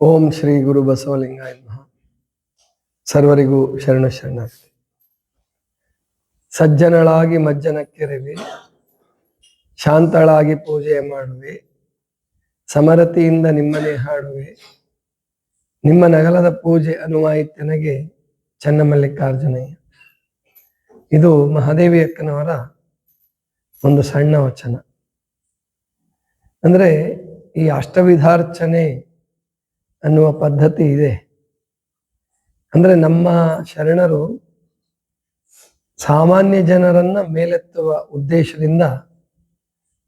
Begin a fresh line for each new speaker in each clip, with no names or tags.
ಓಂ ಶ್ರೀ ಗುರು ಬಸವಲಿಂಗಾಯ ನಮಃ. ಸರ್ವರಿಗೂ ಶರಣ ಶರಣಾರ್ಥಿ ಸಜ್ಜನಳಾಗಿ ಮಜ್ಜನಕ್ಕೆರವಿ. ಶಾಂತಳಾಗಿ ಪೂಜೆ ಮಾಡುವೆ. ಸಮರತಿಯಿಂದ ನಿಮ್ಮನೆ ಹಾಡುವೆ. ನಿಮ್ಮ ನಗಲದ ಪೂಜೆ ಅನುವಾಯಿತನಗೆ ಚನ್ನಮಲ್ಲಿಕಾರ್ಜುನಯ್ಯ. ಇದು ಮಹಾದೇವಿ ಅಕ್ಕನವರ ಒಂದು ಸಣ್ಣ ವಚನ. ಅಂದ್ರೆ ಈ ಅಷ್ಟವಿಧಾರ್ಚನೆ ಅನ್ನುವ ಪದ್ಧತಿ ಇದೆ. ಅಂದ್ರೆ ನಮ್ಮ ಶರಣರು ಸಾಮಾನ್ಯ ಜನರನ್ನ ಮೇಲೆತ್ತುವ ಉದ್ದೇಶದಿಂದ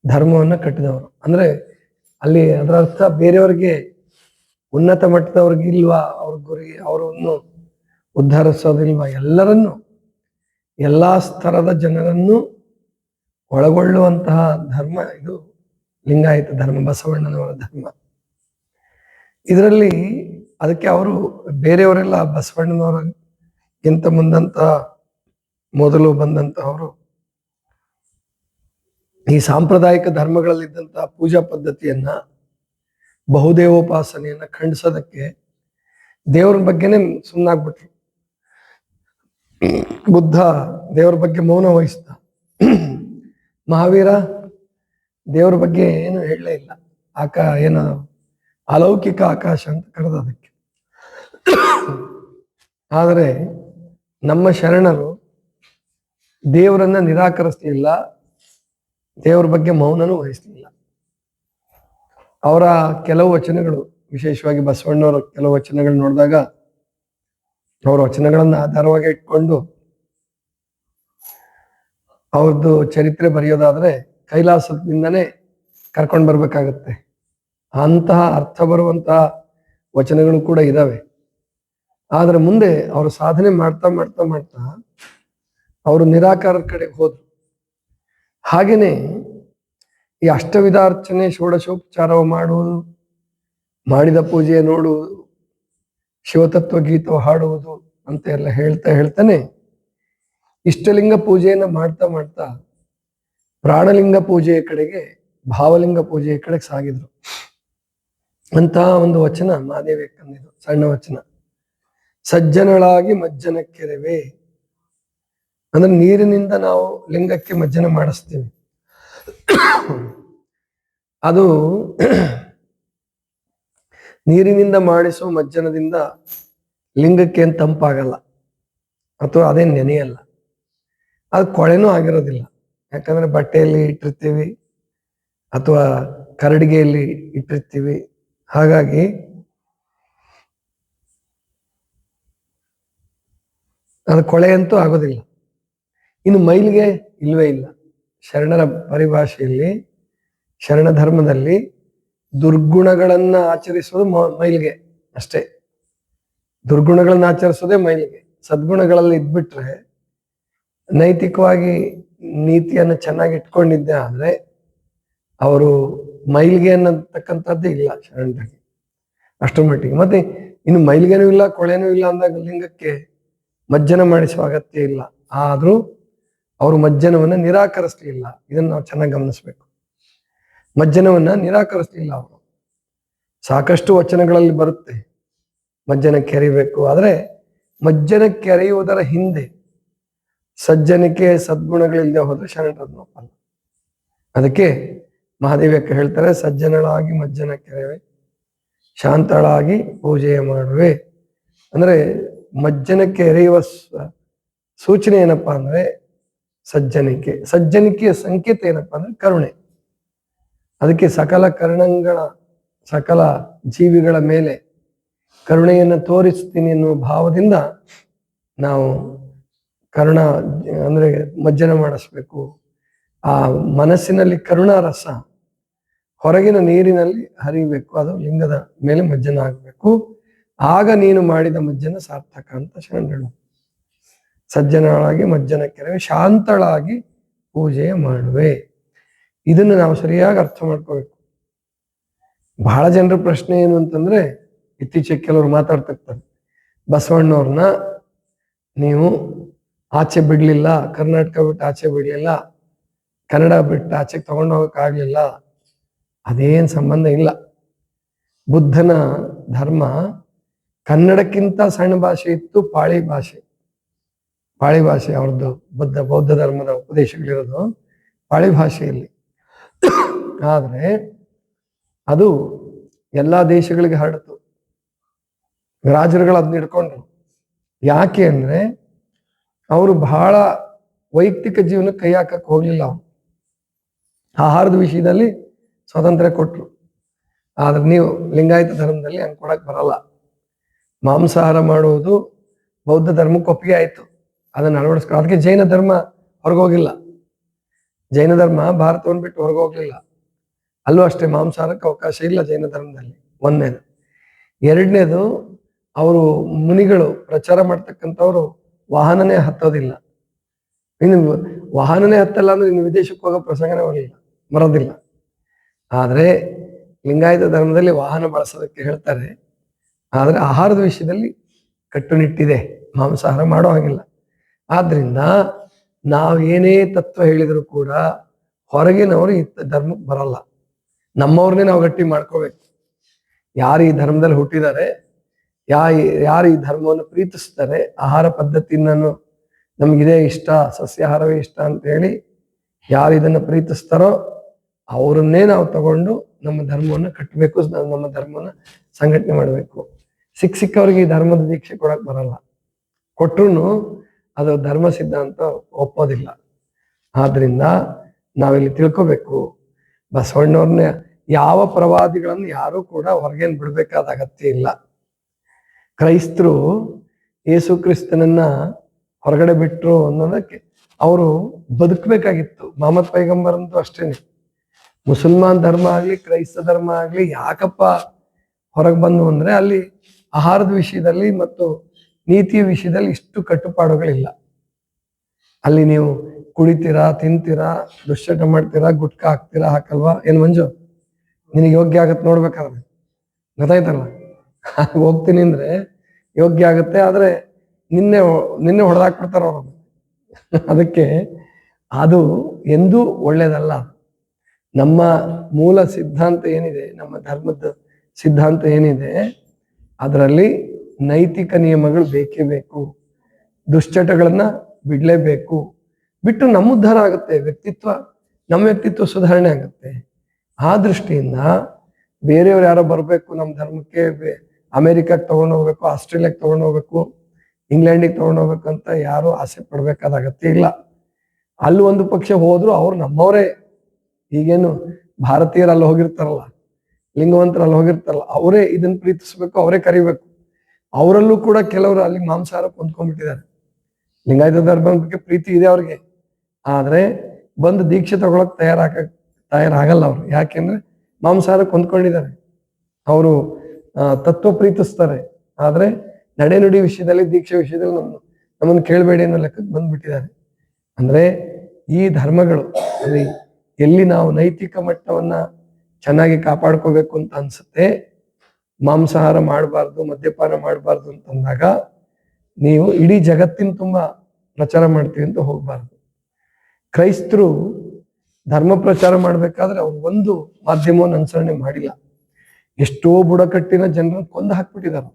ಧರ್ಮವನ್ನ ಕಟ್ಟಿದವರು. ಅಂದ್ರೆ ಅಲ್ಲಿ ಅದರ ಅರ್ಥ ಬೇರೆಯವ್ರಿಗೆ ಉನ್ನತ ಮಟ್ಟದವ್ರಿಗೆ ಇಲ್ವಾ, ಅವ್ರ ಗುರಿ, ಅವರನ್ನು ಉದ್ಧರಿಸೋದಿಲ್ವಾ, ಎಲ್ಲರನ್ನು, ಎಲ್ಲ ಸ್ತರದ ಜನರನ್ನು ಒಳಗೊಳ್ಳುವಂತಹ ಧರ್ಮ ಇದು ಲಿಂಗಾಯತ ಧರ್ಮ, ಬಸವಣ್ಣನವರ ಧರ್ಮ. ಇದರಲ್ಲಿ ಅದಕ್ಕೆ ಅವರು ಬೇರೆಯವರೆಲ್ಲ ಬಸವಣ್ಣನವರಿಗಿಂತ ಮುಂದಂತ ಮೊದಲು ಬಂದಂತಹವರು ಈ ಸಾಂಪ್ರದಾಯಿಕ ಧರ್ಮಗಳಲ್ಲಿದ್ದಂತಹ ಪೂಜಾ ಪದ್ಧತಿಯನ್ನ ಬಹುದೇವೋಪಾಸನೆಯನ್ನ ಖಂಡಿಸೋದಕ್ಕೆ ದೇವರ ಬಗ್ಗೆನೇ ಸುಮ್ಮನಾಗ್ಬಿಟ್ರು ಬುದ್ಧ ದೇವರ ಬಗ್ಗೆ ಮೌನ ವಹಿಸ್ದ ಮಹಾವೀರ ದೇವರ ಬಗ್ಗೆ ಏನು ಹೇಳಲೇ ಇಲ್ಲ. ಆಕ ಏನು ಅಲೌಕಿಕ ಆಕಾಶ ಅಂತ ಕರೆದ ಅದಕ್ಕೆ. ಆದರೆ ನಮ್ಮ ಶರಣರು ದೇವರನ್ನ ನಿರಾಕರಿಸಲಿಲ್ಲ, ದೇವರ ಬಗ್ಗೆ ಮೌನನೂ ವಹಿಸಲಿಲ್ಲ. ಅವರ ಕೆಲವು ವಚನಗಳು, ವಿಶೇಷವಾಗಿ ಬಸವಣ್ಣವರ ಕೆಲವು ವಚನಗಳು ನೋಡಿದಾಗ ಅವರ ವಚನಗಳನ್ನ ಆಧಾರವಾಗಿ ಇಟ್ಕೊಂಡು ಅವ್ರದ್ದು ಚರಿತ್ರೆ ಬರೆಯೋದಾದ್ರೆ ಕೈಲಾಸದಿಂದನೇ ಕರ್ಕೊಂಡು ಬರ್ಬೇಕಾಗತ್ತೆ. ಅಂತಹ ಅರ್ಥ ಬರುವಂತಹ ವಚನಗಳು ಕೂಡ ಇದಾವೆ. ಆದ್ರೆ ಮುಂದೆ ಅವರು ಸಾಧನೆ ಮಾಡ್ತಾ ಮಾಡ್ತಾ ಮಾಡ್ತಾ ಅವರು ನಿರಾಕಾರದ ಕಡೆಗೆ ಹೋದ್ರು. ಹಾಗೇನೆ ಈ ಅಷ್ಟವಿಧಾರ್ಚನೆ ಷೋಡಶೋಪಚಾರವ ಮಾಡುವುದು, ಮಾಡಿದ ಪೂಜೆ ನೋಡುವುದು, ಶಿವತತ್ವ ಗೀತ ಹಾಡುವುದು ಅಂತ ಎಲ್ಲ ಹೇಳ್ತಾ ಹೇಳ್ತಾನೆ ಇಷ್ಟಲಿಂಗ ಪೂಜೆಯನ್ನ ಮಾಡ್ತಾ ಮಾಡ್ತಾ ಪ್ರಾಣಲಿಂಗ ಪೂಜೆಯ ಕಡೆಗೆ ಭಾವಲಿಂಗ ಪೂಜೆಯ ಕಡೆಗೆ ಸಾಗಿದ್ರು. ಅಂತಹ ಒಂದು ವಚನ ಮಾದೇವಿ ಅಕ್ಕಂದಿದು ಸಣ್ಣ ವಚನ. ಸಜ್ಜನಳಾಗಿ ಮಜ್ಜನ ಕೆರೆವೆ. ಅಂದ್ರೆ ನೀರಿನಿಂದ ನಾವು ಲಿಂಗಕ್ಕೆ ಮಜ್ಜನ ಮಾಡಿಸ್ತೀವಿ. ಅದು ನೀರಿನಿಂದ ಮಾಡಿಸುವ ಮಜ್ಜನದಿಂದ ಲಿಂಗಕ್ಕೆ ಏನು ತಂಪಾಗಲ್ಲ. ಅಥವಾ ಅದೇ ನೆನೆಯಲ್ಲ. ಅದು ಕೊಳೆನೂ ಆಗಿರೋದಿಲ್ಲ. ಯಾಕಂದ್ರೆ ಬಟ್ಟೆಯಲ್ಲಿ ಇಟ್ಟಿರ್ತೀವಿ, ಅಥವಾ ಕರಡಿಗೆಯಲ್ಲಿ ಇಟ್ಟಿರ್ತೀವಿ ಹಾಗಾಗಿ ಅದು ಕೊಳೆ ಅಂತೂ ಆಗೋದಿಲ್ಲ. ಇನ್ನು ಮೈಲಿಗೆ ಇಲ್ವೇ ಇಲ್ಲ. ಶರಣರ ಪರಿಭಾಷೆಯಲ್ಲಿ, ಶರಣ ಧರ್ಮದಲ್ಲಿ ದುರ್ಗುಣಗಳನ್ನ ಆಚರಿಸೋದು ಮೈಲಿಗೆ ಅಷ್ಟೇ. ದುರ್ಗುಣಗಳನ್ನ ಆಚರಿಸೋದೇ ಮೈಲಿಗೆ. ಸದ್ಗುಣಗಳಲ್ಲಿ ಇದ್ಬಿಟ್ರೆ ನೈತಿಕವಾಗಿ ನೀತಿಯನ್ನು ಚೆನ್ನಾಗಿ ಇಟ್ಕೊಂಡಿದ್ದೆ ಆದ್ರೆ, ಅವರು ಮೈಲಿಗೆ ಅನ್ನತಕ್ಕಂಥದ್ದೇ ಇಲ್ಲ ಶರಣರಿಗೆ ಅಷ್ಟರ ಮಟ್ಟಿಗೆ ಮತ್ತೆ ಇನ್ನು ಮೈಲಿಗೆನೂ ಇಲ್ಲ, ಕೊಳೆನೂ ಇಲ್ಲ ಅಂದಾಗ ಲಿಂಗಕ್ಕೆ ಮಜ್ಜನ ಮಾಡಿಸುವ ಅಗತ್ಯ ಇಲ್ಲ. ಆದರೂ ಅವರು ಮಜ್ಜನವನ್ನು ನಿರಾಕರಿಸ್ಲಿಲ್ಲ. ಇದನ್ನ ನಾವು ಚೆನ್ನಾಗಿ ಗಮನಿಸ್ಬೇಕು. ಮಜ್ಜನವನ್ನು ನಿರಾಕರಿಸ್ಲಿಲ್ಲ ಅವರು. ಸಾಕಷ್ಟು ವಚನಗಳಲ್ಲಿ ಬರುತ್ತೆ. ಮಜ್ಜನಕ್ಕೆ ಕೆರಿಬೇಕು. ಆದರೆ ಮಜ್ಜನಕ್ಕೆ ಕೆರೆಯುವುದರ ಹಿಂದೆ ಸಜ್ಜನಿಕೆ ಸದ್ಗುಣಗಳಿಲ್ಲದೆ ಹೋದ್ರೆ ಶರಣರನ್ನು ಅದಕ್ಕೆ ಮಹಾದೇವಿಯಕ್ಕ ಹೇಳ್ತಾರೆ, ಸಜ್ಜನಳಾಗಿ ಮಜ್ಜನ ಕೆರೆವೆ, ಶಾಂತಳಾಗಿ ಪೂಜೆಯ ಮಾಡುವೆ. ಅಂದ್ರೆ ಮಜ್ಜನಕ್ಕೆ ಎರೆಯುವ ಸೂಚನೆ ಏನಪ್ಪಾ ಅಂದ್ರೆ, ಸಜ್ಜನಿಕೆ. ಸಜ್ಜನಿಕೆಯ ಸಂಕೇತ ಏನಪ್ಪಾ ಅಂದ್ರೆ, ಕರುಣೆ. ಅದಕ್ಕೆ ಸಕಲ ಕರ್ಣಗಳ ಸಕಲ ಜೀವಿಗಳ ಮೇಲೆ ಕರುಣೆಯನ್ನು ತೋರಿಸ್ತೀನಿ ಎನ್ನುವ ಭಾವದಿಂದ ನಾವು ಕರ್ಣ, ಅಂದ್ರೆ ಮಜ್ಜನ ಮಾಡಿಸ್ಬೇಕು. ಆ ಮನಸ್ಸಿನಲ್ಲಿ ಕರುಣಾರಸ, ಹೊರಗಿನ ನೀರಿನಲ್ಲಿ ಹರಿಬೇಕು, ಅದು ಲಿಂಗದ ಮೇಲೆ ಮಜ್ಜನ ಆಗಬೇಕು. ಆಗ ನೀನು ಮಾಡಿದ ಮಜ್ಜನ ಸಾರ್ಥಕ ಅಂತ ಶರಣರು ಸಜ್ಜನಳಾಗಿ ಮಜ್ಜನ ಕೆರವೆ, ಶಾಂತಳಾಗಿ ಪೂಜೆ ಮಾಡುವೆ. ಇದನ್ನು ನಾವು ಸರಿಯಾಗಿ ಅರ್ಥ ಮಾಡ್ಕೋಬೇಕು. ಬಹಳ ಜನರ ಪ್ರಶ್ನೆ ಏನು ಅಂತಂದ್ರೆ, ಇತ್ತೀಚೆಗೆ ಕೆಲವರು ಮಾತಾಡ್ತಿರ್ತಾರೆ. ಬಸವಣ್ಣವ್ರನ್ನ ನೀವು ಆಚೆ ಬಿಡ್ಲಿಲ್ಲ, ಕರ್ನಾಟಕ ಬಿಟ್ಟು ಆಚೆ ಬಿಡ್ಲಿಲ್ಲ ಕನ್ನಡ ಬಿಟ್ಟು ಆಚೆಗೆ ತಗೊಂಡು ಹೋಗೋಕ್ಕಾಗಲಿಲ್ಲ ಅದೇನ್ ಸಂಬಂಧ ಇಲ್ಲ. ಬುದ್ಧನ ಧರ್ಮ ಕನ್ನಡಕ್ಕಿಂತ ಸಣ್ಣ ಭಾಷೆ ಇತ್ತು ಪಾಳಿ ಭಾಷೆ. ಪಾಳಿ ಭಾಷೆ ಅವ್ರದ್ದು ಬುದ್ಧ, ಬೌದ್ಧ ಧರ್ಮದ ಉಪದೇಶಗಳಿರೋದು ಪಾಳಿ ಭಾಷೆಯಲ್ಲಿ. ಆದ್ರೆ ಅದು ಎಲ್ಲಾ ದೇಶಗಳಿಗೆ ಹರಡಿತು. ರಾಜರುಗಳು ಅದನ್ನ ಹಿಡ್ಕೊಂಡ್ರು. ಯಾಕೆ ಅಂದ್ರೆ ಅವರು ಬಹಳ ವೈಯಕ್ತಿಕ ಜೀವನಕ್ಕೆ ಕೈ ಹಾಕಕ್ಕೆ ಹೋಗ್ಲಿಲ್ಲ ಅವ್ರು. ಆಹಾರದ ವಿಷಯದಲ್ಲಿ ಸ್ವಾತಂತ್ರ್ಯ ಕೊಟ್ಟರು ಆದ್ರೆ ನೀವು ಲಿಂಗಾಯತ ಧರ್ಮದಲ್ಲಿ ಹಂಗೆ ಕೊಡಕ್ಕೆ ಬರಲ್ಲ. ಮಾಂಸಾಹಾರ ಮಾಡುವುದು ಬೌದ್ಧ ಧರ್ಮಕ್ಕೆ ಒಪ್ಪಿಗೆ ಆಯಿತು. ಅದನ್ನ ಅಳವಡಿಸ್ಕೊಂಡು ಅದಕ್ಕೆ ಜೈನ ಧರ್ಮ ಹೊರಗೋಗಿಲ್ಲ. ಜೈನ ಧರ್ಮ ಭಾರತವನ್ನು ಬಿಟ್ಟು ಹೊರಗೋಗ್ಲಿಲ್ಲ. ಅಲ್ಲೂ ಅಷ್ಟೇ ಮಾಂಸಾಹಾರಕ್ಕೆ ಅವಕಾಶ ಇಲ್ಲ ಜೈನ ಧರ್ಮದಲ್ಲಿ. ಒಂದನೇದು. ಎರಡನೇದು, ಅವರು ಮುನಿಗಳು ಪ್ರಚಾರ ಮಾಡ್ತಕ್ಕಂಥವ್ರು ವಾಹನನೇ ಹತ್ತೋದಿಲ್ಲ. ಇನ್ನು ವಾಹನನೇ ಹತ್ತಲ್ಲ ಅಂದ್ರೆ ಇನ್ನು ವಿದೇಶಕ್ಕೆ ಹೋಗೋ ಪ್ರಸಂಗನೇ ಬರಲಿಲ್ಲ. ಬರೋದಿಲ್ಲ. ಆದರೆ ಲಿಂಗಾಯತ ಧರ್ಮದಲ್ಲಿ ವಾಹನ ಬಳಸೋದಕ್ಕೆ ಹೇಳ್ತಾರೆ, ಆದರೆ ಆಹಾರದ ವಿಷಯದಲ್ಲಿ ಕಟ್ಟುನಿಟ್ಟಿದೆ, ಮಾಂಸಾಹಾರ ಮಾಡೋ ಹಾಗಿಲ್ಲ. ಆದ್ರಿಂದ ನಾವು ಏನೇ ತತ್ವ ಹೇಳಿದರೂ ಕೂಡ ಹೊರಗಿನವರು ಈ ಧರ್ಮಕ್ಕೆ ಬರಲ್ಲ. ನಮ್ಮವ್ರನ್ನೇ ನಾವು ಗಟ್ಟಿ ಮಾಡ್ಕೋಬೇಕು. ಯಾರು ಈ ಧರ್ಮದಲ್ಲಿ ಹುಟ್ಟಿದ್ದಾರೆ ಯಾ, ಯಾರು ಈ ಧರ್ಮವನ್ನು ಪ್ರೀತಿಸ್ತಾರೆ, ಆಹಾರ ಪದ್ಧತಿಯನ್ನು ನಮಗಿದೇ ಇಷ್ಟ, ಸಸ್ಯಾಹಾರವೇ ಇಷ್ಟ ಅಂತ ಹೇಳಿ ಯಾರು ಇದನ್ನು ಪ್ರೀತಿಸ್ತಾರೋ ಅವರನ್ನೇ ನಾವು ತಗೊಂಡು ನಮ್ಮ ಧರ್ಮವನ್ನು ಕಟ್ಟಬೇಕು ನಮ್ಮ ಧರ್ಮವನ್ನ ಸಂಘಟನೆ ಮಾಡಬೇಕು. ಸಿಕ್ಕ ಸಿಕ್ಕವ್ರಿಗೆ ಈ ಧರ್ಮದ ದೀಕ್ಷೆ ಕೊಡಕ್ ಬರಲ್ಲ. ಕೊಟ್ರು ಅದು ಧರ್ಮ ಸಿದ್ಧಾಂತ ಒಪ್ಪೋದಿಲ್ಲ. ಆದ್ರಿಂದ ನಾವಿಲ್ಲಿ ತಿಳ್ಕೊಬೇಕು. ಬಸವಣ್ಣವ್ರನ್ನ ಯಾವ ಪ್ರವಾದಿಗಳನ್ನು ಯಾರು ಕೂಡ ಹೊರಗೇನ್ ಬಿಡಬೇಕಾದ ಅಗತ್ಯ ಇಲ್ಲ. ಕ್ರೈಸ್ತರು ಯೇಸು ಕ್ರಿಸ್ತನನ್ನ ಹೊರಗಡೆ ಬಿಟ್ರು ಅನ್ನೋದಕ್ಕೆ ಅವರು ಬದುಕಬೇಕಾಗಿತ್ತು. ಮೊಹಮ್ಮದ್ ಪೈಗಂಬರ್ ಅಂತೂ ಅಷ್ಟೇನೆ. ಮುಸಲ್ಮಾನ್ ಧರ್ಮ ಆಗಲಿ, ಕ್ರೈಸ್ತ ಧರ್ಮ ಆಗ್ಲಿ, ಯಾಕಪ್ಪ ಹೊರಗೆ ಬಂದು ಅಂದ್ರೆ ಅಲ್ಲಿ ಆಹಾರದ ವಿಷಯದಲ್ಲಿ ಮತ್ತು ನೀತಿಯ ವಿಷಯದಲ್ಲಿ ಇಷ್ಟು ಕಟ್ಟುಪಾಡುಗಳಿಲ್ಲ. ಅಲ್ಲಿ ನೀವು ಕುಡಿತೀರಾ, ತಿಂತೀರಾ, ದುಶ್ಚಟ ಮಾಡ್ತೀರಾ, ಗುಟ್ಕಾ ಹಾಕ್ತೀರಾ, ಹಾಕಲ್ವಾ? ಏನು ಮಂಜು? ನಿನಗೆ ಯೋಗ್ಯ ಆಗತ್ತೆ ನೋಡ್ಬೇಕಾದ್ರೆ. ಗೊತ್ತಾಯ್ತಲ್ಲ? ಹೋಗ್ತೀನಿ ಅಂದ್ರೆ ಯೋಗ್ಯ ಆಗುತ್ತೆ, ಆದ್ರೆ ನಿನ್ನೆ ನಿನ್ನೆ ಹೊಡೆದಾಕ್ಬಿಡ್ತಾರ ಅವರು ಅದಕ್ಕೆ ಅದು ಎಂದೂ ಒಳ್ಳೇದಲ್ಲ. ನಮ್ಮ ಮೂಲ ಸಿದ್ಧಾಂತ ಏನಿದೆ, ನಮ್ಮ ಧರ್ಮದ ಸಿದ್ಧಾಂತ ಏನಿದೆ, ಅದರಲ್ಲಿ ನೈತಿಕ ನಿಯಮಗಳು ಬೇಕೇ ಬೇಕು. ದುಶ್ಚಟಗಳನ್ನ ಬಿಡಲೇಬೇಕು. ಬಿಟ್ಟು ನಮ್ಮ ಉದ್ಧಾರ ಆಗುತ್ತೆ, ವ್ಯಕ್ತಿತ್ವ, ನಮ್ಮ ವ್ಯಕ್ತಿತ್ವ ಸುಧಾರಣೆ ಆಗುತ್ತೆ. ಆ ದೃಷ್ಟಿಯಿಂದ ಬೇರೆಯವ್ರು ಯಾರೋ ಬರಬೇಕು, ನಮ್ಮ ಧರ್ಮಕ್ಕೆ ಅಮೆರಿಕಕ್ಕೆ ತಗೊಂಡು ಹೋಗ್ಬೇಕು ಆಸ್ಟ್ರೇಲಿಯಾಕ್ಕೆ ತಗೊಂಡು ಹೋಗ್ಬೇಕು, ಇಂಗ್ಲೆಂಡಿಗೆ ತಗೊಂಡು ಹೋಗ್ಬೇಕಂತ ಯಾರು ಆಸೆ ಪಡ್ಬೇಕಾದ ಅಗತ್ಯ ಇಲ್ಲ. ಅಲ್ಲಿ ಒಂದು ಪಕ್ಷ ಹೋದ್ರು ಅವ್ರು ನಮ್ಮವರೇ. ಈಗೇನು ಭಾರತೀಯರು ಅಲ್ಲಿ ಹೋಗಿರ್ತಾರಲ್ಲ ಲಿಂಗವಂತರು ಅಲ್ಲಿ ಹೋಗಿರ್ತಾರಲ್ಲ, ಅವರೇ ಇದನ್ನ ಪ್ರೀತಿಸ್ಬೇಕು, ಅವರೇ ಕರಿಬೇಕು. ಅವರಲ್ಲೂ ಕೂಡ ಕೆಲವರು ಅಲ್ಲಿ ಮಾಂಸಾಹಾರ ಹೊಂದ್ಕೊಂಡ್ಬಿಟ್ಟಿದ್ದಾರೆ ಲಿಂಗಾಯತ ಬಗ್ಗೆ ಪ್ರೀತಿ ಇದೆ ಅವ್ರಿಗೆ. ಆದ್ರೆ ಬಂದು ದೀಕ್ಷೆ ತಗೊಳಕ್ ತಯಾರಾಗ ತಯಾರಾಗಲ್ಲ ಅವ್ರು. ಯಾಕೆಂದ್ರೆ ಮಾಂಸಾಹಾರ ಹೊಂದ್ಕೊಂಡಿದ್ದಾರೆ ಅವರು ತತ್ವ ಪ್ರೀತಿಸ್ತಾರೆ. ಆದ್ರೆ ನಡೆನುಡಿ ವಿಷಯದಲ್ಲಿ, ದೀಕ್ಷೆ ವಿಷಯದಲ್ಲಿ ನಮ್ಮ ನಮ್ಮನ್ನು ಕೇಳಬೇಡಿ ಅನ್ನೋ ಲೆಕ್ಕಕ್ಕೆ ಬಂದ್ಬಿಟ್ಟಿದ್ದಾರೆ. ಅಂದ್ರೆ ಈ ಧರ್ಮಗಳು, ಅಲ್ಲಿ ಎಲ್ಲಿ ನಾವು ನೈತಿಕ ಮಟ್ಟವನ್ನ ಚೆನ್ನಾಗಿ ಕಾಪಾಡ್ಕೋಬೇಕು ಅಂತ ಅನ್ಸುತ್ತೆ, ಮಾಂಸಾಹಾರ ಮಾಡಬಾರ್ದು, ಮದ್ಯಪಾನ ಮಾಡಬಾರ್ದು ಅಂತಂದಾಗ ನೀವು ಇಡೀ ಜಗತ್ತಿನ ತುಂಬಾ ಪ್ರಚಾರ ಮಾಡ್ತೀವಿ ಅಂತ ಹೋಗ್ಬಾರ್ದು. ಕ್ರೈಸ್ತರು ಧರ್ಮ ಪ್ರಚಾರ ಮಾಡ್ಬೇಕಾದ್ರೆ ಅವ್ರು ಒಂದು ಮಾಧ್ಯಮವನ್ನು ಅನುಸರಣೆ ಮಾಡಿಲ್ಲ. ಎಷ್ಟೋ ಬುಡಕಟ್ಟಿನ ಜನರನ್ನು ಕೊಂದು ಹಾಕ್ಬಿಟ್ಟಿದ್ದಾರೆ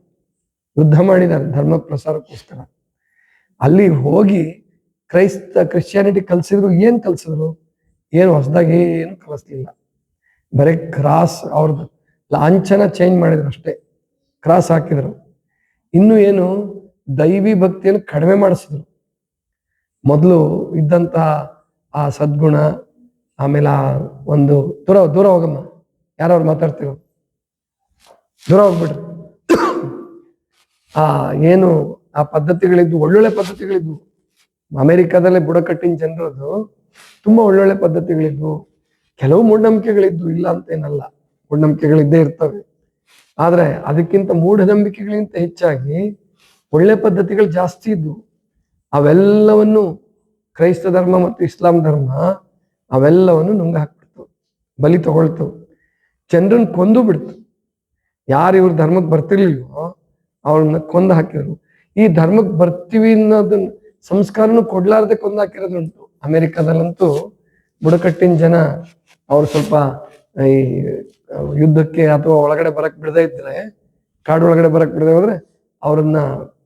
ಯುದ್ಧ ಮಾಡಿದ್ದಾರೆ ಧರ್ಮ ಪ್ರಸಾರಕ್ಕೋಸ್ಕರ. ಅಲ್ಲಿ ಹೋಗಿ ಕ್ರೈಸ್ತ, ಕ್ರಿಶ್ಚಿಯಾನಿಟಿ ಕಲ್ಸಿದ್ರು, ಏನ್ ಕಲ್ಸಿದ್ರು? ಏನು ಹೊಸದಾಗಿ ಏನು ಕಲಿಸ್ಲಿಲ್ಲ. ಬರೀ ಕ್ರಾಸ್ ಅವ್ರದ್ದು ಲಾಂಛನ ಚೇಂಜ್ ಮಾಡಿದ್ರು ಅಷ್ಟೇ. ಕ್ರಾಸ್ ಹಾಕಿದ್ರು. ಇನ್ನು ಏನು ದೈವಿ ಭಕ್ತಿಯನ್ನು ಕಡಿಮೆ ಮಾಡಿಸಿದ್ರು. ಮೊದಲು ಇದ್ದಂತಹ ಆ ಸದ್ಗುಣ, ಆಮೇಲೆ ಆ ಒಂದು ದೂರ ದೂರ ಹೋಗಮ್ಮ. ಯಾರವ್ರು ಮಾತಾಡ್ತಿರೋ? ದೂರ ಹೋಗ್ಬಿಡ್ರಿ. ಆ ಏನು ಆ ಪದ್ಧತಿಗಳಿದ್ವು, ಒಳ್ಳೊಳ್ಳೆ ಪದ್ಧತಿಗಳಿದ್ವು. ಅಮೆರಿಕಾದಲ್ಲೇ ಬುಡಕಟ್ಟಿನ ಜನರದು ತುಂಬಾ ಒಳ್ಳೊಳ್ಳೆ ಪದ್ಧತಿಗಳಿದ್ವು. ಕೆಲವು ಮೂಢನಂಬಿಕೆಗಳಿದ್ವು, ಇಲ್ಲ ಅಂತ ಏನಲ್ಲ. ಮೂಢನಂಬಿಕೆಗಳಿದ್ದೇ ಇರ್ತವೆ. ಆದ್ರೆ ಅದಕ್ಕಿಂತ ಮೂಢನಂಬಿಕೆಗಳಿಗಿಂತ ಹೆಚ್ಚಾಗಿ ಒಳ್ಳೆ ಪದ್ಧತಿಗಳು ಜಾಸ್ತಿ ಇದ್ವು. ಅವೆಲ್ಲವನ್ನು ಕ್ರೈಸ್ತ ಧರ್ಮ ಮತ್ತು ಇಸ್ಲಾಂ ಧರ್ಮ ಅವೆಲ್ಲವನ್ನು ನುಂಗ ಹಾಕ್ಬಿಡ್ತು. ಬಲಿ ತಗೊಳ್ತು. ಜನರನ್ನ ಕೊಂದು ಬಿಡ್ತು. ಯಾರು ಇವ್ರ ಧರ್ಮಕ್ಕೆ ಬರ್ತಿರ್ಲಿಲ್ವೋ ಅವ್ರನ್ನ ಕೊಂದು ಹಾಕಿದ್ರು. ಈ ಧರ್ಮಕ್ಕೆ ಬರ್ತೀವಿ ಅನ್ನೋದನ್ನ ಸಂಸ್ಕಾರನು ಕೊಡ್ಲಾರ್ದೆ ಕೊಂದು ಹಾಕಿರೋದುಂಟು. ಅಮೆರಿಕದಲ್ಲಂತೂ ಬುಡಕಟ್ಟಿನ ಜನ ಅವ್ರು ಸ್ವಲ್ಪ ಈ ಯುದ್ಧಕ್ಕೆ ಅಥವಾ ಒಳಗಡೆ ಬರಕ್ ಬಿಡದೇ ಇದ್ರೆ ಕಾಡು ಒಳಗಡೆ ಬರಕ್ ಬಿಡದೆ ಹೋದ್ರೆ ಅವ್ರನ್ನ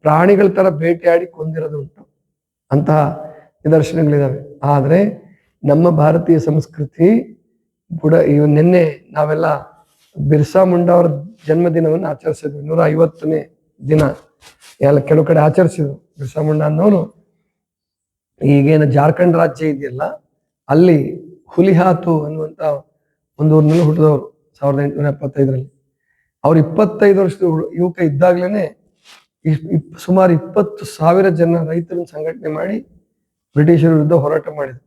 ಪ್ರಾಣಿಗಳ ತರ ಭೇಟಿಯಾಡಿ ಕೊಂದಿರೋದು ಉಂಟು. ಅಂತಹ ನಿದರ್ಶನಗಳಿದಾವೆ. ಆದ್ರೆ ನಮ್ಮ ಭಾರತೀಯ ಸಂಸ್ಕೃತಿ ಬುಡ ಇವ್ ನಿನ್ನೆ ನಾವೆಲ್ಲ ಬಿರ್ಸಾ ಮುಂಡಾ ಅವರ ಜನ್ಮದಿನವನ್ನು ಆಚರಿಸಿದ್ವಿ. ನೂರ ಐವತ್ತನೇ ದಿನ. ಎಲ್ಲ ಕೆಲವು ಕಡೆ ಆಚರಿಸಿದ್ರು ಬಿರ್ಸಾ ಮುಂಡಾ ಅನ್ನೋರು. ಈಗೇನು ಜಾರ್ಖಂಡ್ ರಾಜ್ಯ ಇದೆಯಲ್ಲ, ಅಲ್ಲಿ ಹುಲಿಹಾತು ಅನ್ನುವಂತ ಒಂದು ಊರಿನಲ್ಲಿ ಹುಟ್ಟಿದವರು ಸಾವಿರದ ಎಂಟುನೂರ ಎಪ್ಪತ್ತೈದರಲ್ಲಿ. ಅವ್ರು ಇಪ್ಪತ್ತೈದು ವರ್ಷದ ಯುವಕ ಇದ್ದಾಗ್ಲೇನೆ ಸುಮಾರು ಇಪ್ಪತ್ತು ಸಾವಿರ ಜನ ರೈತರನ್ನ ಸಂಘಟನೆ ಮಾಡಿ ಬ್ರಿಟಿಷರ ವಿರುದ್ಧ ಹೋರಾಟ ಮಾಡಿದ್ರು.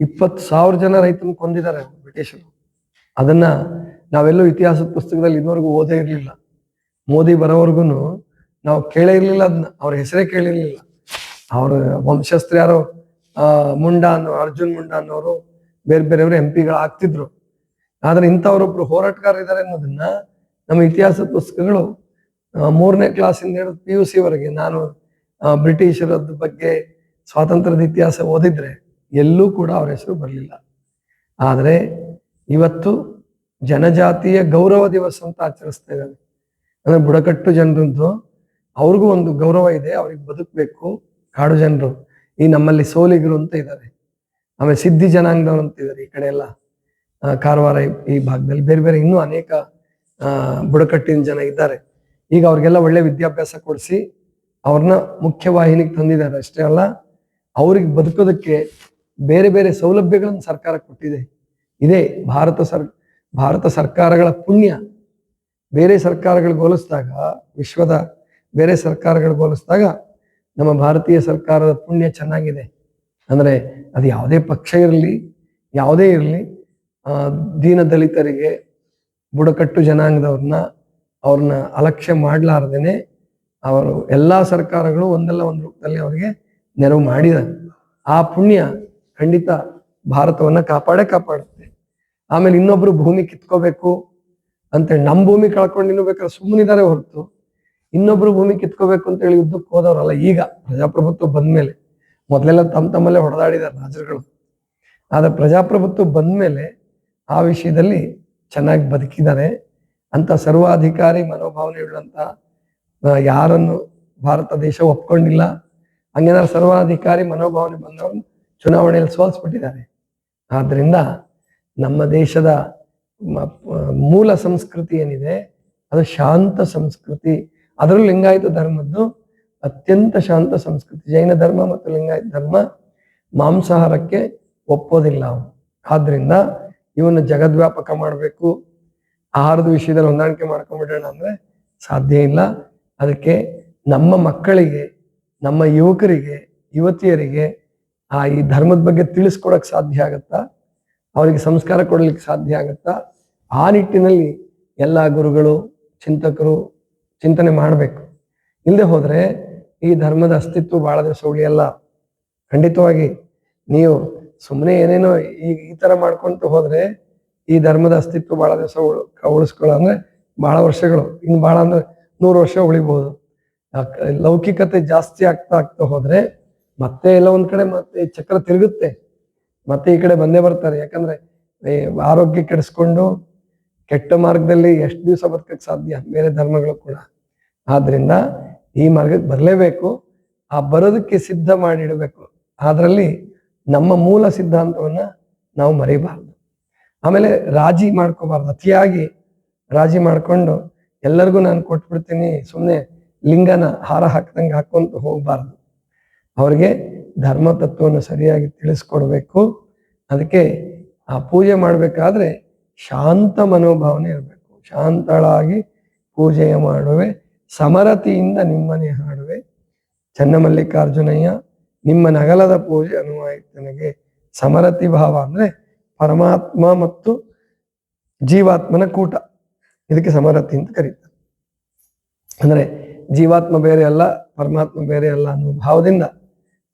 ಇಪ್ಪತ್ತು ಸಾವಿರ ಜನ ರೈತರನ್ನ ಕೊಂದಿದ್ದಾರೆ ಬ್ರಿಟಿಷರು. ಅದನ್ನ ನಾವೆಲ್ಲೂ ಇತಿಹಾಸದ ಪುಸ್ತಕದಲ್ಲಿ ಇನ್ನವರೆಗೂ ಓದೇ ಇರಲಿಲ್ಲ. ಮೋದಿ ಬರೋವರೆಗೂ ನಾವು ಕೇಳೇ ಇರಲಿಲ್ಲ ಅದನ್ನ. ಅವ್ರ ಹೆಸರೇ ಕೇಳಿರ್ಲಿಲ್ಲ. ಅವ್ರ ವಂಶಸ್ತ್ರ ಯಾರು ಮುಂಡಾ ಅನ್ನೋ, ಅರ್ಜುನ್ ಮುಂಡಾ ಅನ್ನೋರು, ಬೇರೆ ಬೇರೆಯವರು ಎಂ ಪಿಗಳು ಆಗ್ತಿದ್ರು. ಆದ್ರೆ ಇಂಥವ್ರೊಬ್ರು ಹೋರಾಟಗಾರ ಇದ್ದಾರೆ ಅನ್ನೋದನ್ನ ನಮ್ಮ ಇತಿಹಾಸ ಪುಸ್ತಕಗಳು ಮೂರನೇ ಕ್ಲಾಸಿಂದ ಹಿಡಿದು ಪಿ ಯು ಸಿ ವರೆಗೆ ನಾನು ಬ್ರಿಟಿಷರದ ಬಗ್ಗೆ ಸ್ವಾತಂತ್ರ್ಯದ ಇತಿಹಾಸ ಓದಿದ್ರೆ ಎಲ್ಲೂ ಕೂಡ ಅವ್ರ ಹೆಸರು ಬರಲಿಲ್ಲ. ಆದರೆ ಇವತ್ತು ಜನಜಾತಿಯ ಗೌರವ ದಿವಸ ಅಂತ ಆಚರಿಸ್ತಾ ಇದ್ದಾರೆ. ಅಂದ್ರೆ ಬುಡಕಟ್ಟು ಜನರದ್ದು, ಅವ್ರಿಗೂ ಒಂದು ಗೌರವ ಇದೆ, ಅವ್ರಿಗೆ ಬದುಕಬೇಕು. ಕಾಡು ಜನರು, ಈ ನಮ್ಮಲ್ಲಿ ಸೋಲಿಗರು ಅಂತ ಇದ್ದಾರೆ. ಆಮೇಲೆ ಸಿದ್ಧಿ ಜನಾಂಗದವರು ಅಂತ ಇದ್ದಾರೆ ಈ ಕಡೆ ಎಲ್ಲ. ಕಾರವಾರ ಈ- ಭಾಗದಲ್ಲಿ ಬೇರೆ ಬೇರೆ ಇನ್ನೂ ಅನೇಕ ಬುಡಕಟ್ಟಿನ ಜನ ಇದ್ದಾರೆ. ಈಗ ಅವ್ರಿಗೆಲ್ಲ ಒಳ್ಳೆ ವಿದ್ಯಾಭ್ಯಾಸ ಕೊಡಿಸಿ ಅವ್ರನ್ನ ಮುಖ್ಯವಾಹಿನಿಗೆ ತಂದಿದ್ದಾರೆ ಅಷ್ಟೇ ಅಲ್ಲ, ಅವ್ರಿಗೆ ಬದುಕೋದಕ್ಕೆ ಬೇರೆ ಬೇರೆ ಸೌಲಭ್ಯಗಳನ್ನು ಸರ್ಕಾರ ಕೊಟ್ಟಿದೆ. ಇದೇ ಭಾರತ ಸರ್, ಭಾರತ ಸರ್ಕಾರಗಳ ಪುಣ್ಯ. ಬೇರೆ ಸರ್ಕಾರಗಳಿಗೆ ಹೋಲಿಸಿದಾಗ, ವಿಶ್ವದ ಬೇರೆ ಸರ್ಕಾರಗಳಿಗೆ ಹೋಲಿಸಿದಾಗ ನಮ್ಮ ಭಾರತೀಯ ಸರ್ಕಾರದ ಪುಣ್ಯ ಚೆನ್ನಾಗಿದೆ. ಅಂದ್ರೆ ಅದು ಯಾವುದೇ ಪಕ್ಷ ಇರಲಿ, ಯಾವುದೇ ಇರಲಿ ದೀನ ದಲಿತರಿಗೆ ಬುಡಕಟ್ಟು ಜನಾಂಗದವ್ರನ್ನ ಅವ್ರನ್ನ ಅಲಕ್ಷ್ಯ ಮಾಡಲಾರ್ದೇನೆ ಅವರು ಎಲ್ಲಾ ಸರ್ಕಾರಗಳು ಒಂದಲ್ಲ ಒಂದು ರೂಪದಲ್ಲಿ ಅವರಿಗೆ ನೆರವು ಮಾಡಿದ ಆ ಪುಣ್ಯ ಖಂಡಿತ ಭಾರತವನ್ನ ಕಾಪಾಡೇ ಕಾಪಾಡುತ್ತೆ. ಆಮೇಲೆ ಇನ್ನೊಬ್ರು ಭೂಮಿ ಕಿತ್ಕೋಬೇಕು ಅಂತೇಳಿ ನಮ್ಮ ಭೂಮಿ ಕಳ್ಕೊಂಡು ಬೇಕಾದ್ರೆ ಸುಮ್ಮನಿದ್ದಾರೆ ಹೊರತು ಇನ್ನೊಬ್ರು ಭೂಮಿ ಕಿತ್ಕೋಬೇಕು ಅಂತೇಳಿ ಯುದ್ಧಕ್ಕೆ ಹೋದವರಲ್ಲ ಈಗ ಪ್ರಜಾಪ್ರಭುತ್ವ ಬಂದ್ಮೇಲೆ. ಮೊದಲೆಲ್ಲ ತಮ್ಮ ತಮ್ಮಲ್ಲೇ ಹೊಡೆದಾಡಿದ್ದಾರೆ ರಾಜರುಗಳು. ಆದ್ರೆ ಪ್ರಜಾಪ್ರಭುತ್ವ ಬಂದ್ಮೇಲೆ ಆ ವಿಷಯದಲ್ಲಿ ಚೆನ್ನಾಗಿ ಬದುಕಿದ್ದಾರೆ. ಅಂತ ಸರ್ವಾಧಿಕಾರಿ ಮನೋಭಾವನೆ ಇಡುವಂತ ಯಾರನ್ನು ಭಾರತ ದೇಶ ಒಪ್ಕೊಂಡಿಲ್ಲ, ಹಂಗೇನಾದ್ರು ಸರ್ವಾಧಿಕಾರಿ ಮನೋಭಾವನೆ ಬಂದವರು ಚುನಾವಣೆಯಲ್ಲಿ ಸೋಲ್ಸ್ಬಿಟ್ಟಿದ್ದಾರೆ. ಆದ್ರಿಂದ ನಮ್ಮ ದೇಶದ ಮೂಲ ಸಂಸ್ಕೃತಿ ಏನಿದೆ, ಅದು ಶಾಂತ ಸಂಸ್ಕೃತಿ. ಅದರಲ್ಲೂ ಲಿಂಗಾಯತ ಧರ್ಮದ್ದು ಅತ್ಯಂತ ಶಾಂತ ಸಂಸ್ಕೃತಿ. ಜೈನ ಧರ್ಮ ಮತ್ತು ಲಿಂಗಾಯತ ಧರ್ಮ ಮಾಂಸಾಹಾರಕ್ಕೆ ಒಪ್ಪೋದಿಲ್ಲ ಅವನು ಆದ್ರಿಂದ ಇವನ್ನ ಜಗದ್ವ್ಯಾಪಕ ಮಾಡಬೇಕು. ಆಹಾರದ ವಿಷಯದಲ್ಲಿ ಹೊಂದಾಣಿಕೆ ಮಾಡ್ಕೊಂಡ್ಬಿಡೋಣ ಅಂದ್ರೆ ಸಾಧ್ಯ ಇಲ್ಲ. ಅದಕ್ಕೆ ನಮ್ಮ ಮಕ್ಕಳಿಗೆ, ನಮ್ಮ ಯುವಕರಿಗೆ, ಯುವತಿಯರಿಗೆ ಆ ಈ ಧರ್ಮದ ಬಗ್ಗೆ ತಿಳಿಸ್ಕೊಡಕ್ ಸಾಧ್ಯ ಆಗತ್ತಾ? ಅವರಿಗೆ ಸಂಸ್ಕಾರ ಕೊಡಲಿಕ್ಕೆ ಸಾಧ್ಯ ಆಗತ್ತಾ? ಆ ನಿಟ್ಟಿನಲ್ಲಿ ಎಲ್ಲ ಗುರುಗಳು, ಚಿಂತಕರು ಚಿಂತನೆ ಮಾಡಬೇಕು. ಇಲ್ಲದೆ ಹೋದರೆ ಈ ಧರ್ಮದ ಅಸ್ತಿತ್ವ ಭಾಳ ದಿವಸ ಉಳಿಯಲ್ಲ. ಖಂಡಿತವಾಗಿ ನೀವು ಸುಮ್ಮನೆ ಏನೇನೋ ಈ ಈ ತರ ಮಾಡ್ಕೊಂತ ಹೋದರೆ ಈ ಧರ್ಮದ ಅಸ್ತಿತ್ವ ಭಾಳ ದಿವಸ ಉಳಿಸ್ಕೊಳ್ಳೋ ಅಂದರೆ ಭಾಳ ವರ್ಷಗಳು, ಇನ್ನು ಭಾಳ ಅಂದ್ರೆ ನೂರು ವರ್ಷ ಉಳಿಬೋದು. ಲೌಕಿಕತೆ ಜಾಸ್ತಿ ಆಗ್ತಾ ಆಗ್ತಾ ಹೋದರೆ ಮತ್ತೆ ಎಲ್ಲ ಒಂದ್ ಕಡೆ ಮತ್ತೆ ಚಕ್ರ ತಿರುಗುತ್ತೆ. ಮತ್ತೆ ಈ ಕಡೆ ಬಂದೇ ಬರ್ತಾರೆ. ಯಾಕಂದ್ರೆ ಆರೋಗ್ಯ ಕೆಡಿಸ್ಕೊಂಡು ಕೆಟ್ಟ ಮಾರ್ಗದಲ್ಲಿ ಎಷ್ಟು ದಿವಸ ಬದುಕಕ್ಕೆ ಸಾಧ್ಯ? ಬೇರೆ ಧರ್ಮಗಳು ಕೂಡ. ಆದ್ರಿಂದ ಈ ಮಾರ್ಗಕ್ಕೆ ಬರಲೇಬೇಕು. ಆ ಬರೋದಕ್ಕೆ ಸಿದ್ಧ ಮಾಡಿಡಬೇಕು. ಅದರಲ್ಲಿ ನಮ್ಮ ಮೂಲ ಸಿದ್ಧಾಂತವನ್ನ ನಾವು ಮರಿಬಾರ್ದು. ಆಮೇಲೆ ರಾಜಿ ಮಾಡ್ಕೋಬಾರ್ದು. ಅತಿಯಾಗಿ ರಾಜಿ ಮಾಡ್ಕೊಂಡು ಎಲ್ಲರಿಗೂ ನಾನು ಕೊಟ್ಬಿಡ್ತೀನಿ ಸುಮ್ಮನೆ ಲಿಂಗನ ಹಾರ ಹಾಕ್ದಂಗೆ ಹಾಕೊಂತ ಹೋಗ್ಬಾರ್ದು. ಅವ್ರಿಗೆ ಧರ್ಮ ತತ್ವವನ್ನು ಸರಿಯಾಗಿ ತಿಳಿಸ್ಕೊಡ್ಬೇಕು. ಅದಕ್ಕೆ ಆ ಪೂಜೆ ಮಾಡಬೇಕಾದ್ರೆ ಶಾಂತ ಮನೋಭಾವನೆ ಇರಬೇಕು. ಶಾಂತಳಾಗಿ ಪೂಜೆಯ ಮಾಡುವೆ, ಸಮರತಿಯಿಂದ ನಿಮ್ಮನೆ ಹಾಡುವೆ. ಚನ್ನಮಲ್ಲಿಕಾರ್ಜುನಯ್ಯ, ನಿಮ್ಮ ನಗಲದ ಪೂಜೆ ಅನುವಾಯಿತನಿಗೆ ಸಮರತಿ ಭಾವ ಅಂದ್ರೆ ಪರಮಾತ್ಮ ಮತ್ತು ಜೀವಾತ್ಮನ ಕೂಟ. ಇದಕ್ಕೆ ಸಮರತಿ ಅಂತ ಕರೀತಾರೆ. ಅಂದ್ರೆ ಜೀವಾತ್ಮ ಬೇರೆ ಅಲ್ಲ, ಪರಮಾತ್ಮ ಬೇರೆ ಅಲ್ಲ ಅನ್ನುವ ಭಾವದಿಂದ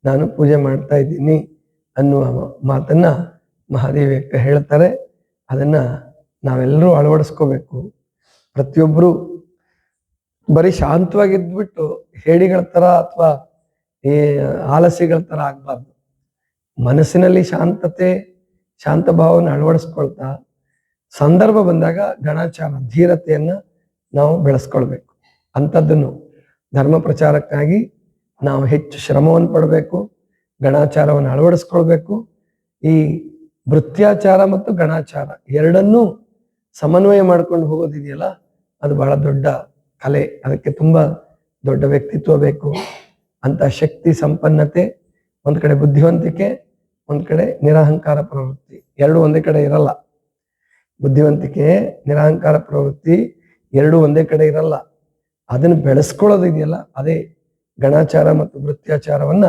ನಾನು ಪೂಜೆ ಮಾಡ್ತಾ ಇದ್ದೀನಿ ಅನ್ನುವ ಮಾತನ್ನ ಮಹಾದೇವಿಯಕ್ಕ ಹೇಳ್ತಾರೆ. ಅದನ್ನ ನಾವೆಲ್ಲರೂ ಅಳವಡಿಸ್ಕೋಬೇಕು. ಪ್ರತಿಯೊಬ್ಬರು ಬರೀ ಶಾಂತವಾಗಿದ್ಬಿಟ್ಟು ಹೇಡಿಗಳ ಥರ ಅಥವಾ ಈ ಆಲಸಿಗಳ ಥರ ಆಗಬಾರ್ದು. ಮನಸ್ಸಿನಲ್ಲಿ ಶಾಂತತೆ, ಶಾಂತ ಭಾವವನ್ನು ಅಳವಡಿಸ್ಕೊಳ್ತಾ ಸಂದರ್ಭ ಬಂದಾಗ ಗಣಾಚಾರ, ಧೀರತೆಯನ್ನು ನಾವು ಬೆಳೆಸ್ಕೊಳ್ಬೇಕು. ಅಂಥದ್ದನ್ನು ಧರ್ಮ ಪ್ರಚಾರಕ್ಕಾಗಿ ನಾವು ಹೆಚ್ಚು ಶ್ರಮವನ್ನು ಪಡಬೇಕು, ಗಣಾಚಾರವನ್ನು ಅಳವಡಿಸ್ಕೊಳ್ಬೇಕು. ಈ ಭೃತ್ಯಾಚಾರ ಮತ್ತು ಗಣಾಚಾರ ಎರಡನ್ನೂ ಸಮನ್ವಯ ಮಾಡ್ಕೊಂಡು ಹೋಗೋದಿದೆಯಲ್ಲ, ಅದು ಬಹಳ ದೊಡ್ಡ ಕಲೆ. ಅದಕ್ಕೆ ತುಂಬಾ ದೊಡ್ಡ ವ್ಯಕ್ತಿತ್ವ ಬೇಕು. ಅಂತ ಶಕ್ತಿ, ಸಂಪನ್ನತೆ, ಒಂದ್ ಕಡೆ ಬುದ್ಧಿವಂತಿಕೆ, ಒಂದ್ ಕಡೆ ನಿರಹಂಕಾರ ಪ್ರವೃತ್ತಿ. ಎರಡು ಒಂದೇ ಕಡೆ ಇರಲ್ಲ. ಬುದ್ಧಿವಂತಿಕೆ, ನಿರಹಂಕಾರ ಪ್ರವೃತ್ತಿ ಎರಡು ಒಂದೇ ಕಡೆ ಇರಲ್ಲ. ಅದನ್ನು ಬೆಳೆಸ್ಕೊಳ್ಳೋದಿದೆಯಲ್ಲ ಅದೇ ಗಣಾಚಾರ ಮತ್ತು ವೃತ್ಯಾಚಾರವನ್ನ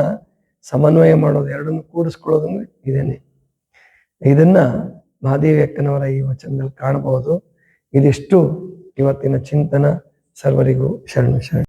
ಸಮನ್ವಯ ಮಾಡೋದು, ಎರಡನ್ನು ಕೂಡಿಸ್ಕೊಳ್ಳೋದನ್ನು ಇದೇನೆ. ಇದನ್ನ ಮಹಾದೇವಿ ಅಕ್ಕನವರ ಈ ವಚನದಲ್ಲಿ ಕಾಣಬಹುದು. ಇದಿಷ್ಟು ಇವತ್ತಿನ ಚಿಂತನ ಸರ್ವರಿಗೂ ಶರಣು ಶರಣ.